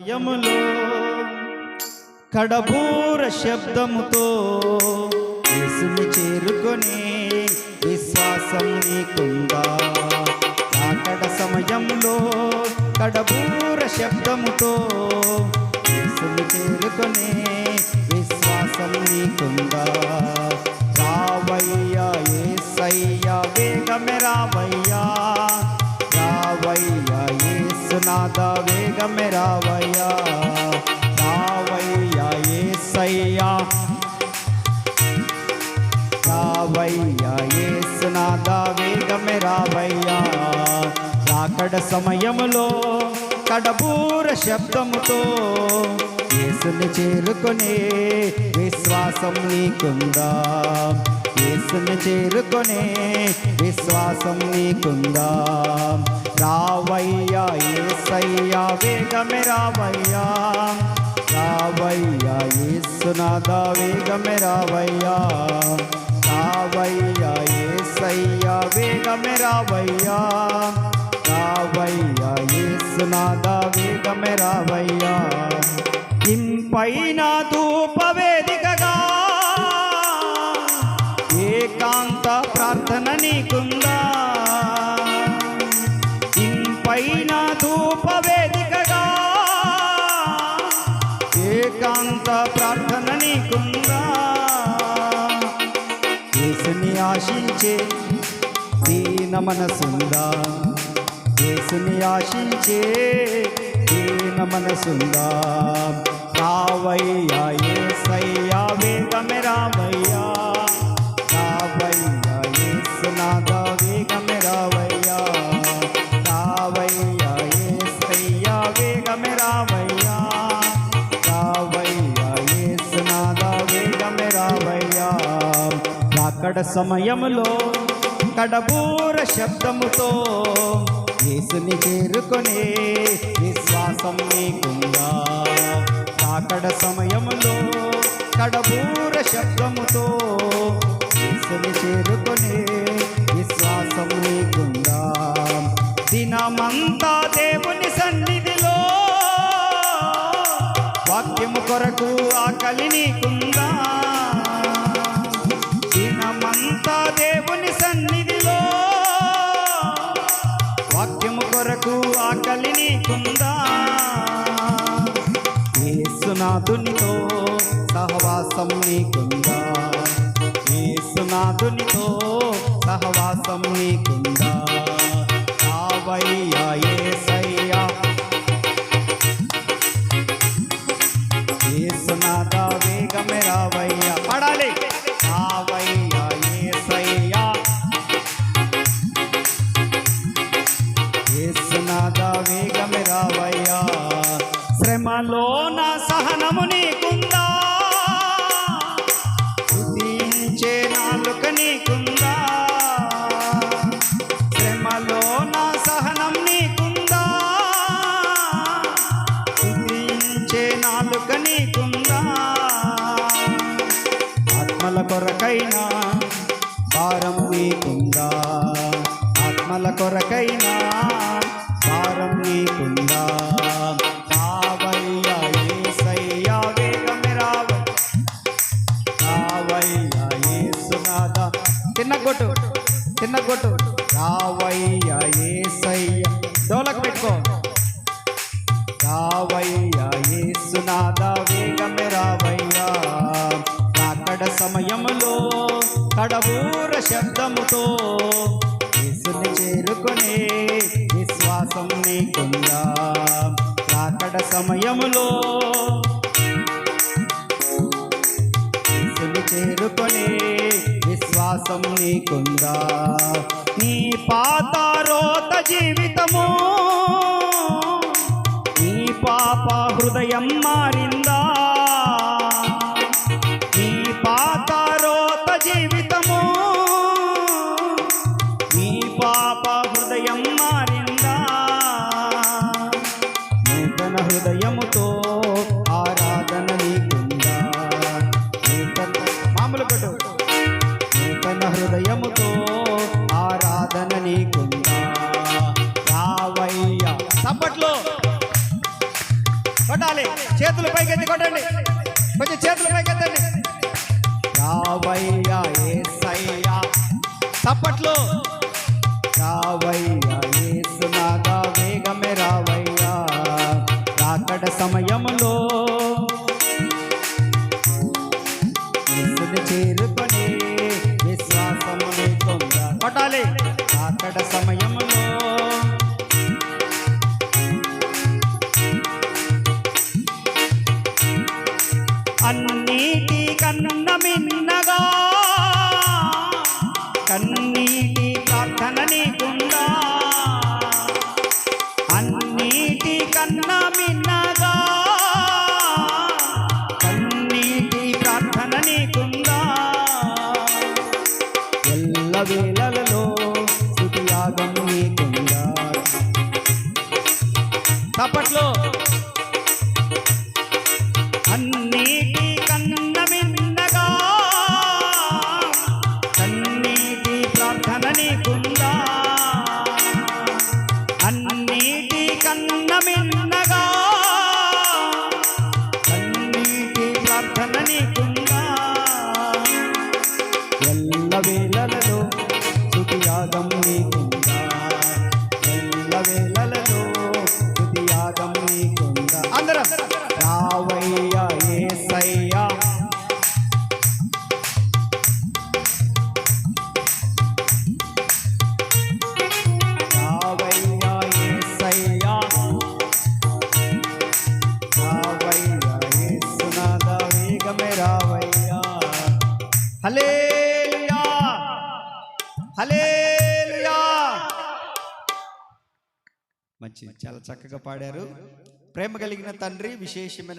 యములో కడబూర శబ్దముతో యేసుని చేరుకొని విశ్వాసం నీకుందా? రాకడ సమయంలో కడబూర రావయ్యా. రాకడ సమయంలో కడబూర శబ్దముతో యేసుని చేరుకునే విశ్వాసం నీకుందా? యేసుని చేరుకునే విశ్వాసం నీకుందా? రావయ్యా ఏసయ్యా వేగమే రావయ్యా. రావయ్యా ఏసునాథ వేగమే రావయ్యా. రావయ్యా వేగమే రావయ్యా. రావయ్యా యేసునాథ వేగమే రావయ్యా. ఇంపైన ధూపవేదికగా ఏకాంత ప్రార్థన నీకుందా? ఇంపైన ధూపవేదికగా ఏకాంత ప్రార్థన నీకుందా? ఆశించే మనసుందా? యేసుని ఆశించే దీన మనసుందా? రావయ్యా యేసయ్యా వేగమే రావయ్యా. రావయ్యా యేసునాథ వేగమే రావయ్యా. రావయ్యా యేసయ్యా వేగమే రావయ్యా. రావయ్యా యేసునాథ వేగమే రావయ్యా. అక్కడ సమయంలో కడబూర శబ్దముతో యేసుని చేరుకునే విశ్వాసం నీకుందా? కాకడ సమయంలో కడబూర శబ్దముతో యేసుని చేరుకునే విశ్వాసం నీకుందా? దినమంతా దేవుని సన్నిధిలో వాక్యము కొరకు ఆకలి నీకుందా? ఏసునాథునితో సహవాసం నీకుందా? ఏసునాథునితో సహవాసం నీకుందా? నాలుక నీకుందా? ఆత్మల కొరకైనా భారం నీకుందా? ఆత్మల కొరకైనా భారం నీకుందా? రావయ్యా యేసయ్యా వేగమే రావ రావయ్యా యేసునాథ చిన్న కొట్టు రావయ్యా యేసయ్య డోలకు పెట్టుకో. యేసునాథ వేగమే రావయ్యా. రాకడ సమయంలో కడబూర శబ్దముతో యేసుని చేరుకునే విశ్వాసం నీకుందా? రాకడ సమయములో యేసుని చేరుకునే విశ్వాసం నీకుందా? నీ పాత రోత జీవితము ஹுதயம் மாறின் చప్పట్లో. రావయ్యా ఏసునాగా వేగమే రావయ్యా. రాకడ సమయంలో యేసుని చేరుకొని విశ్వాసముని పొంద కొట్టాలి. రాకడ సమయంలో అన్న అన్నిటి మిన్నగా. కన్నీటి ప్రార్థన నీకుందా? ఎల్ల వేళలలో స్థుతియాగం నీకుందా? మిన్నగా. కన్నీటి ప్రార్థన నీకుందా? ఎల్ల వేళలలో స్తుతియాగం నీకుందా? ఎల్ల వేళలలో స్తుతియాగం నీకుందా? అందరం. రావయ్య యేసయ్యా రావయ్యా యేసయ్యా రావయ్యా యేసునాథ వేగమే రావయ్యా. హల్లెలూయా హలేలుయా మంచి చాలా చక్కగా పాడారు. ప్రేమ కలిగిన తండ్రి విశేషమైన